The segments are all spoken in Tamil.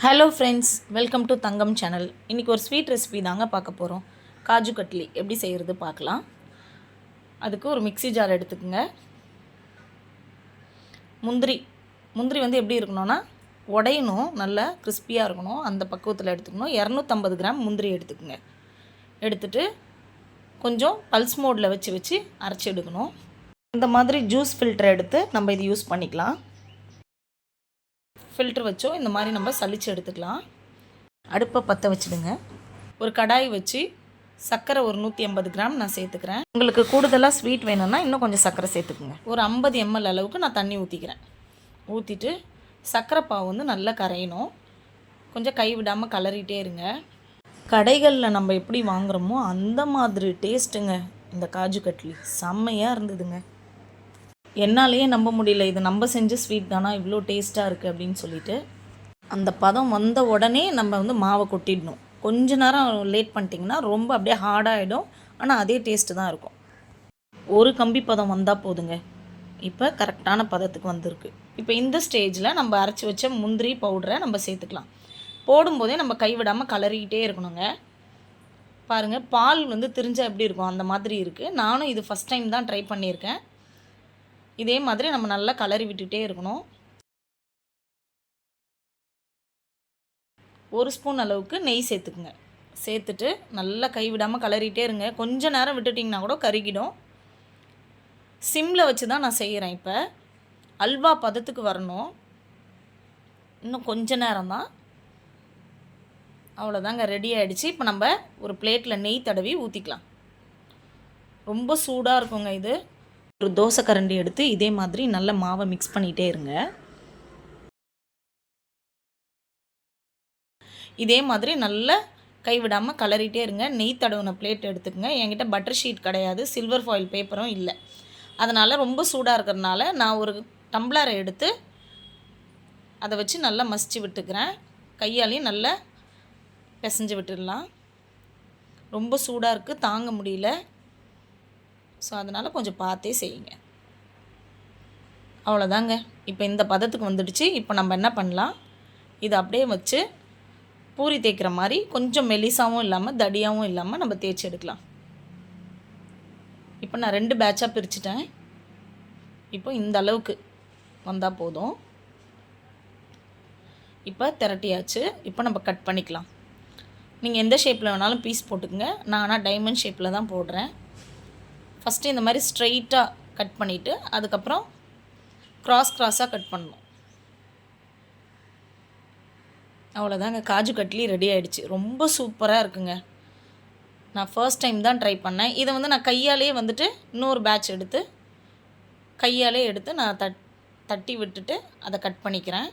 Hello friends welcome to Thangam channel இன்றைக்கி ஒரு ஸ்வீட் ரெசிபி தாங்க பார்க்க போகிறோம் காஜு கட்லி எப்படி செய்கிறது பார்க்கலாம். அதுக்கு ஒரு மிக்ஸி ஜார் எடுத்துக்கோங்க. முந்திரி முந்திரி வந்து எப்படி இருக்கணும்னா உடையணும் நல்லா கிறிஸ்பியாக இருக்கணும். அந்த பக்குவத்தில் எடுத்துக்கணும். இரநூத்தம்பது கிராம் முந்திரி எடுத்துக்கோங்க. எடுத்துட்டு கொஞ்சம் பல்ஸ் மோடில் வச்சு வச்சு அரைச்சி எடுக்கணும். இந்த மாதிரி ஜூஸ் ஃபில்டர் எடுத்து நம்ம இது யூஸ் பண்ணிக்கலாம். ஃபில்ட்ரு வச்சோ இந்த மாதிரி நம்ம சளிச்சு எடுத்துக்கலாம். அடுப்பை பற்ற வச்சுடுங்க. ஒரு கடாய் வச்சு சர்க்கரை ஒரு நூற்றி ஐம்பது கிராம் நான் சேர்த்துக்கிறேன். உங்களுக்கு கூடுதலாக ஸ்வீட் வேணும்னா இன்னும் கொஞ்சம் சர்க்கரை சேர்த்துக்குங்க. ஒரு ஐம்பது எம்எல் அளவுக்கு நான் தண்ணி ஊற்றிக்கிறேன் ஊற்றிட்டு சர்க்கரை பாவு வந்து நல்லா கரையணும். கொஞ்சம் கை விடாமல் இருங்க. கடைகளில் நம்ம எப்படி வாங்குகிறோமோ அந்த மாதிரி டேஸ்ட்டுங்க இந்த காஜு கட்லி. செம்மையாக இருந்ததுங்க. என்னாலேயே நம்ப முடியல. இது நம்ம செஞ்ச ஸ்வீட் தானா? இவ்வளோ டேஸ்ட்டாக இருக்குது அப்படின்னு சொல்லிட்டு அந்த பதம் வந்த உடனே நம்ம வந்து மாவை கொட்டிடணும். கொஞ்ச நேரம் லேட் பண்ணிட்டிங்கன்னா ரொம்ப அப்படியே ஹார்டாகிடும் ஆனால் அதே டேஸ்ட்டு தான் இருக்கும். ஒரு கம்பி பதம் வந்தால் போதுங்க. இப்போ கரெக்டான பதத்துக்கு வந்திருக்கு. இப்போ இந்த ஸ்டேஜில் நம்ம அரைச்சி வச்ச முந்திரி பவுடரை நம்ம சேர்த்துக்கலாம். போடும்போதே நம்ம கைவிடாமல் கலரிக்கிட்டே இருக்கணுங்க. பாருங்கள் பால் வந்து திரிஞ்சால் எப்படி இருக்கும்? அந்த மாதிரி இருக்குது நானும் இது ஃபஸ்ட் டைம் தான் ட்ரை பண்ணியிருக்கேன். இதே மாதிரி நம்ம நல்லா கலரி விட்டுகிட்டே இருக்கணும். ஒரு ஸ்பூன் அளவுக்கு நெய் சேர்த்துக்குங்க. சேர்த்துட்டு நல்லா கைவிடாமல் கலரிட்டே இருங்க. கொஞ்ச நேரம் விட்டுட்டிங்கன்னா கூட கருகிடும். சிம்மில் வச்சு தான் நான் செய்கிறேன் இப்போ. அல்வா பதத்துக்கு வரணும். இன்னும் கொஞ்ச நேரம் தான் அவ்வளோதாங்க ரெடி ஆகிடுச்சு இப்போ நம்ம ஒரு பிளேட்டில் நெய் தடவி ஊற்றிக்கலாம் ரொம்ப சூடாக இருக்குங்க இது. ஒரு தோசை கரண்டி எடுத்து இதே மாதிரி நல்ல மாவை மிக்ஸ் பண்ணிகிட்டே இருங்க. இதே மாதிரி நல்ல கைவிடாமல் கலரிட்டே இருங்க. நெய் தடவுன பிளேட் எடுத்துக்கங்க. என்கிட்ட பட்டர் ஷீட் கிடையாது. சில்வர் ஃபாயில் பேப்பரும் இல்லை. அதனால் ரொம்ப சூடாக இருக்கிறதுனால நான் ஒரு டம்ளரை எடுத்து அதை வச்சு நல்லா மசிச்சு விட்டுக்கிறேன். கையாலையும் நல்லா பிசைஞ்சு விட்டுடலாம். ரொம்ப சூடாக இருக்குது தாங்க முடியல. ஸோ அதனால் கொஞ்சம் பார்த்தே செய்யுங்க. அவ்வளோதாங்க. இப்போ இந்த பதத்துக்கு வந்துடுச்சு. இப்போ நம்ம என்ன பண்ணலாம்? இதை அப்படியே வச்சு பூரி தேய்க்கிற மாதிரி கொஞ்சம் மெலிசாவும் இல்லாமல் தடியாகவும் இல்லாமல் நம்ம தேய்ச்சி எடுக்கலாம். இப்போ நான் ரெண்டு பேட்சாக பிரிச்சுட்டேன். இப்போ இந்த அளவுக்கு வந்தால் போதும். இப்போ திரட்டியாச்சு. இப்போ நம்ம கட் பண்ணிக்கலாம். நீங்கள் எந்த ஷேப்பில் வேணாலும் பீஸ் போட்டுக்கங்க. நான் ஆனால் டைமண்ட் ஷேப்பில் தான் போடுறேன். ஃபஸ்ட்டு இந்த மாதிரி ஸ்ட்ரைட்டாக கட் பண்ணிவிட்டு அதுக்கப்புறம் க்ராஸ் க்ராஸாக கட் பண்ணணும். அவ்வளோதாங்க. காஜு கட்லி ரெடி ஆகிடுச்சு ரொம்ப சூப்பராக இருக்குங்க. நான் ஃபர்ஸ்ட் டைம் தான் ட்ரை பண்ணேன். இதை வந்து நான் கையாலே வந்துட்டு இன்னொரு பேட்ச் எடுத்து கையாலே எடுத்து நான் தட் தட்டி விட்டுட்டு அதை கட் பண்ணிக்கிறேன்.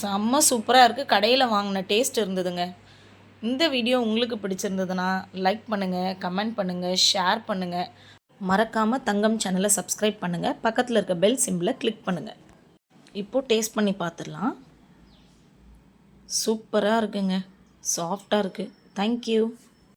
செம்ம சூப்பராக இருக்குது கடையில் வாங்கின டேஸ்ட் இருந்ததுங்க. இந்த வீடியோ உங்களுக்கு பிடிச்சிருந்ததுன்னா லைக் பண்ணுங்கள் கமெண்ட் பண்ணுங்கள் ஷேர் பண்ணுங்கள் மறக்காமல் தங்கம் சேனலை சப்ஸ்கிரைப் பண்ணுங்கள் பக்கத்தில் இருக்க பெல் சிம்பிளை கிளிக் பண்ணுங்கள் இப்போது டேஸ்ட் பண்ணி பார்த்துடலாம் சூப்பராக இருக்குங்க. சாஃப்டாக இருக்குது தேங்க்யூ